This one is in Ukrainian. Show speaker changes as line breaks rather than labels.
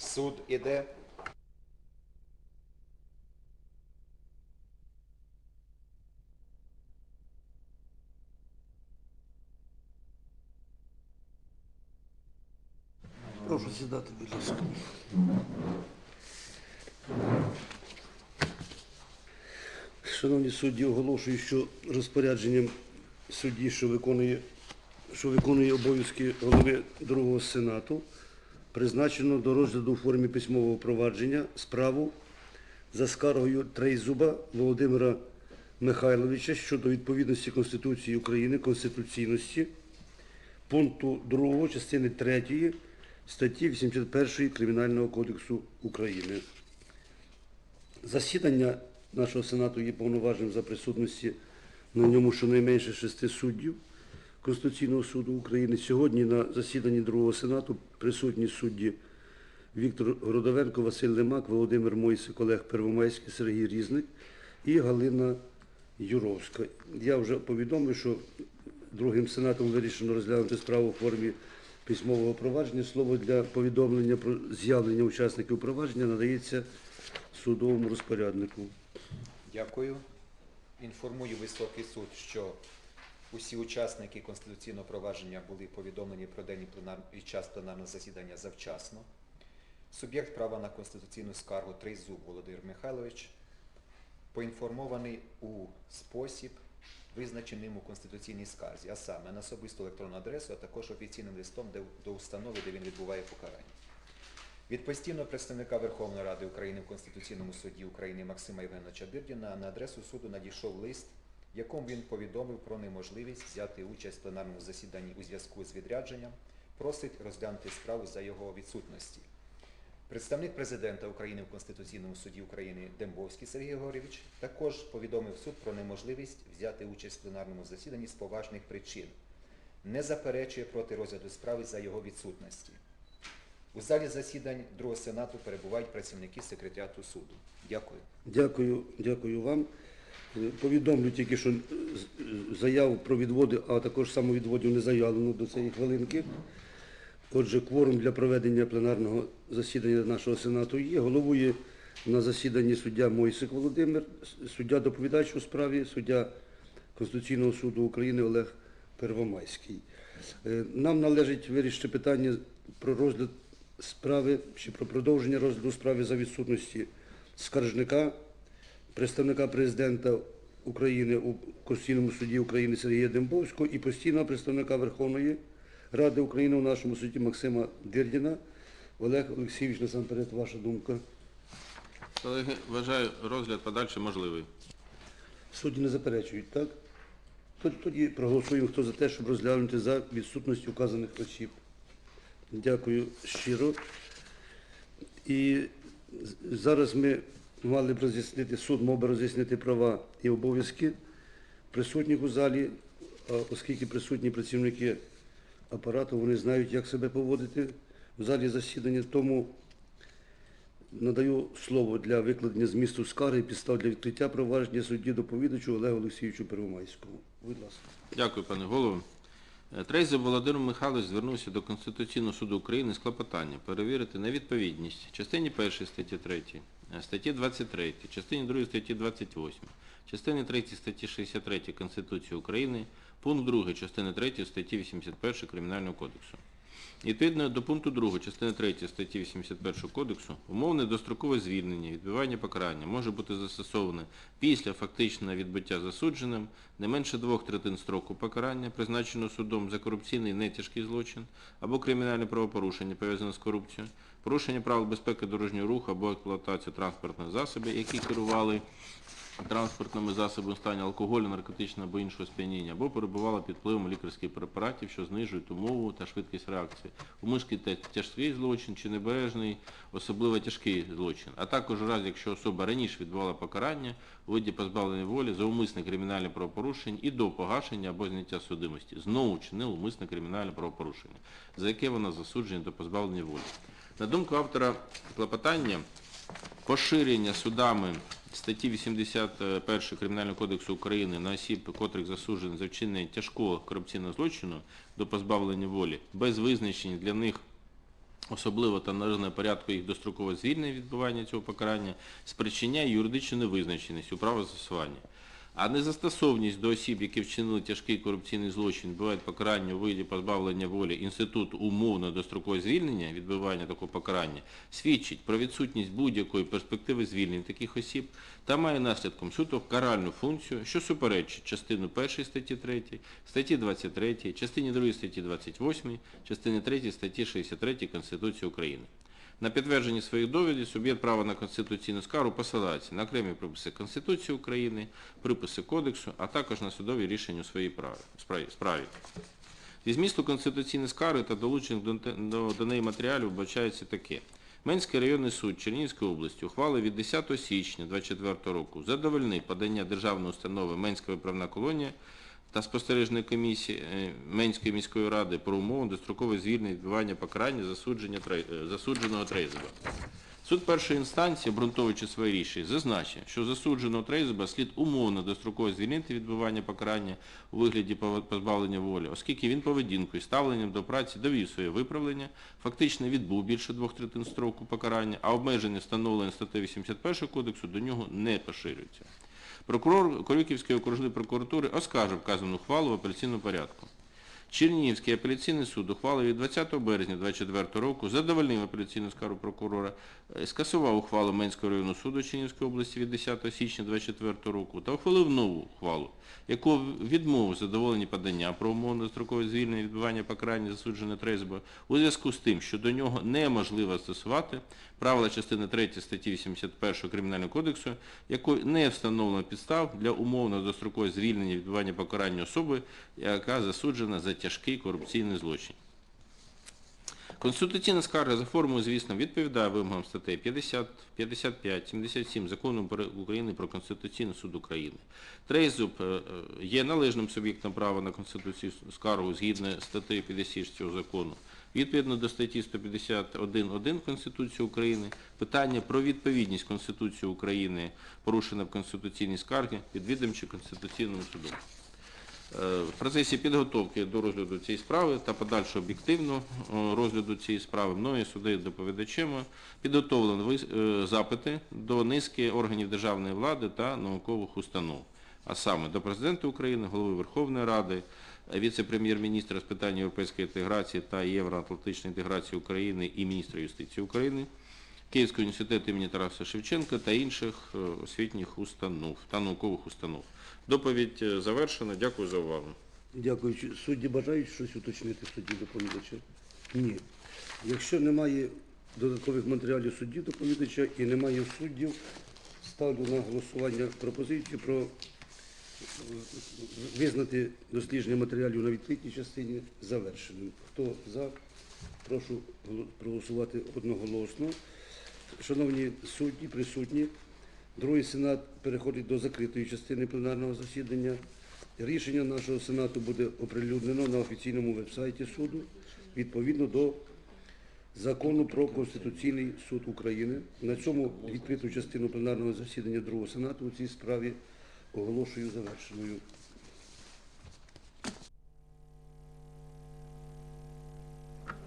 Суд іде.
Прошу сідати, будь ласка. Шановні судді, оголошую, що розпорядженням судді, що виконує, що виконує обов'язки голови другого сенату, призначено до розгляду у формі письмового провадження справу за скаргою Трейзуба Володимира Михайловича щодо відповідності Конституції України, конституційності пункту 2 частини 3 статті 81 Кримінального кодексу України. Засідання нашого Сенату є повноважним за присутності на ньому щонайменше шести суддів Конституційного суду України. Сьогодні на засіданні другого Сенату присутні судді Віктор Городовенко, Василь Лемак, Володимир Мойсик, Олег Первомайський, Сергій Різник і Галина Юровська. Я вже повідомив, що другим Сенатом вирішено розглянути справу у формі письмового провадження. Слово для повідомлення про з'явлення учасників провадження надається судовому розпоряднику.
Дякую. Інформую високий суд, що усі учасники конституційного провадження були повідомлені про день і пленар... і час пленарного засідання завчасно. Суб'єкт права на конституційну скаргу Трейзуб Володимир Михайлович поінформований у спосіб, визначеним у конституційній скарзі, а саме на особисту електронну адресу, а також офіційним листом до установи, де він відбуває покарання. Від постійного представника Верховної Ради України в Конституційному суді України Максима Євгеновича Дирдіна на адресу суду надійшов лист, в якому він повідомив про неможливість взяти участь в пленарному засіданні у зв'язку з відрядженням, просить розглянути справу за його відсутності. Представник президента України в Конституційному суді України Дембовський Сергій Григорьович також повідомив суд про неможливість взяти участь в пленарному засіданні з поважних причин. Не заперечує проти розгляду справи за його відсутності. У залі засідань Другого Сенату перебувають працівники секретаріату суду. Дякую.
Дякую, дякую вам. Повідомлю тільки, що е, заяву про відводи, а також самовідводів не заявлено до цієї хвилинки. Отже, кворум для проведення пленарного засідання нашого Сенату є. Головує на засіданні суддя Мойсик Володимир, суддя доповідач у справі, суддя Конституційного суду України Олег Первомайський. Е, Нам належить вирішити питання про розгляд справи чи про продовження розгляду справи за відсутності скаржника, представника президента України у Конституційному суді України Сергія Дембовського і постійного представника Верховної Ради України у нашому суді Максима Дирдіна. Олег Олексійович, насамперед, ваша думка.
Колеги, вважаю розгляд подальший можливий.
Судді не заперечують, так? Тоді- проголосуємо, хто за те, щоб розглянути за відсутності указаних осіб. Дякую щиро. І зараз ми мали б роз'яснити, суд мав би роз'яснити права і обов'язки присутніх у залі, оскільки присутні працівники апарату, вони знають, як себе поводити в залі засідання, тому Надаю слово для викладення змісту скарги і підстав для відкриття провадження судді доповідачу Олегу Олексійовичу Первомайському. Будь ласка.
Дякую, пане голово. Е, Трейзер Володимир Михайлович звернувся до Конституційного суду України з клопотанням перевірити невідповідність частині 1 статті 3, е, статті 23, частині 2 статті 28, частині 3 статті 63 Конституції України, пункт 2 частини 3 статті 81 Кримінального кодексу. Відповідно до пункту 2 частини 3 статті 81 Кодексу, умовне дострокове звільнення, відбивання покарання може бути застосоване після фактичного відбуття засудженим не менше двох третин строку покарання, призначеного судом за корупційний нетяжкий злочин або кримінальне правопорушення, пов'язане з корупцією, порушення правил безпеки дорожнього руху або експлуатацію транспортних засобів, які керували транспортними засобами стані алкоголю, наркотичного або іншого сп'яніння, або перебувала під впливом лікарських препаратів, що знижують умову та швидкість реакції, умишки тяжкий злочин чи небережний, особливо тяжкий злочин, а також у разі, якщо особа раніше відбувала покарання у виді позбавлення волі за умисне кримінальне правопорушення і до погашення або зняття судимості, знову чинила умисне кримінальне правопорушення, за яке вона засуджена до позбавлення волі. На думку автора клопотання, поширення судами статті 81 Кримінального кодексу України на осіб, котрих засуджено за вчинення тяжкого корупційного злочину до позбавлення волі, без визначення для них особливо та належного порядку їх достроково звільнення відбування цього покарання, спричиняє юридичну невизначеність у правозастосуванні. А незастосовність до осіб, які вчинили тяжкий корупційний злочин, відбувають покарання у вигляді позбавлення волі інститут умовно дострокового звільнення, відбування такого покарання, свідчить про відсутність будь-якої перспективи звільнення таких осіб та має наслідком суто каральну функцію, що суперечить частину 1 статті 3, статті 23, частині 2 статті 28, частині 3 статті 63 Конституції України. На підтвердженні своїх довідів суб'єкт права на конституційну скаргу посилається на окремі приписи Конституції України, приписи Кодексу, а також на судові рішення у своїй справі. Зі змісту конституційної скарги та долучених до, до, до неї матеріалів вбачається таке. Менський районний суд Чернігівської області ухвалив від 10 січня 2024 року задовольнив подання державної установи Менська виправна колонія та спостережної комісії е, Менської міської ради про умови дострокове звільнення відбування покарання е, засудженого Трейзеба. Суд першої інстанції, обґрунтовуючи своє рішення, зазначив, що засудженого Трейзеба слід умовно достроково звільнити відбування покарання у вигляді позбавлення волі, оскільки він поведінкою ставленням до праці довів своє виправлення, фактично відбув більше двох третин строку покарання, а обмеження, встановлені статтею 81 кодексу, до нього не поширюються. Прокурор Корюківської окружної прокуратури оскаржив вказану ухвалу в апеляційному порядку. Чернігівський апеляційний суд ухвалив від 20 березня 2024 року задовольнив апеляційну скаргу прокурора, е, скасував ухвалу Менського районного суду Чернігівської області від 10 січня 2024 року та ухвалив нову ухвалу, яку відмовив задоволені подання про умовне строкове звільнення відбування покарання засудженого Трезьба у зв'язку з тим, що до нього неможливо застосувати правила частини 3 статті 81 Кримінального кодексу, якою не встановлено підстав для умовного дострокового звільнення відбування покарання особи, яка засуджена за тяжкий корупційний злочин. Конституційна скарга за формою, звісно, відповідає вимогам статей 50, 55, 77 Закону України про Конституційний суд України. Трейзуб е, е, є належним суб'єктом права на конституційну скаргу згідно статтею 56 цього закону. Відповідно до статті 151.1 Конституції України, питання про відповідність Конституції України, порушене в конституційній скаргі, відвідомче Конституційному суду. Е, В процесі підготовки до розгляду цієї справи та подальшого об'єктивного е, розгляду цієї справи мною суддею доповідачем підготовлено е, запити до низки органів державної влади та наукових установ, а саме до Президента України, Голови Верховної Ради, віце-прем'єр-міністра з питань європейської інтеграції та євроатлантичної інтеграції України і міністра юстиції України, Київського університету імені Тараса Шевченка та інших е, освітніх установ та наукових установ. Доповідь е, завершена. Дякую за увагу.
Дякую. Судді бажають щось уточнити судді доповідача? Ні. Якщо немає додаткових матеріалів судді доповідача і немає суддів, ставлю на голосування пропозицію про е, визнати дослідження матеріалів на відкритій частині завершеним. Хто за, прошу голо- проголосувати одноголосно. Шановні судді, присутні, другий сенат переходить до закритої частини пленарного засідання. Рішення нашого сенату буде оприлюднено на офіційному вебсайті суду відповідно до закону про Конституційний суд України. На цьому відкриту частину пленарного засідання другого сенату у цій справі оголошую завершеною.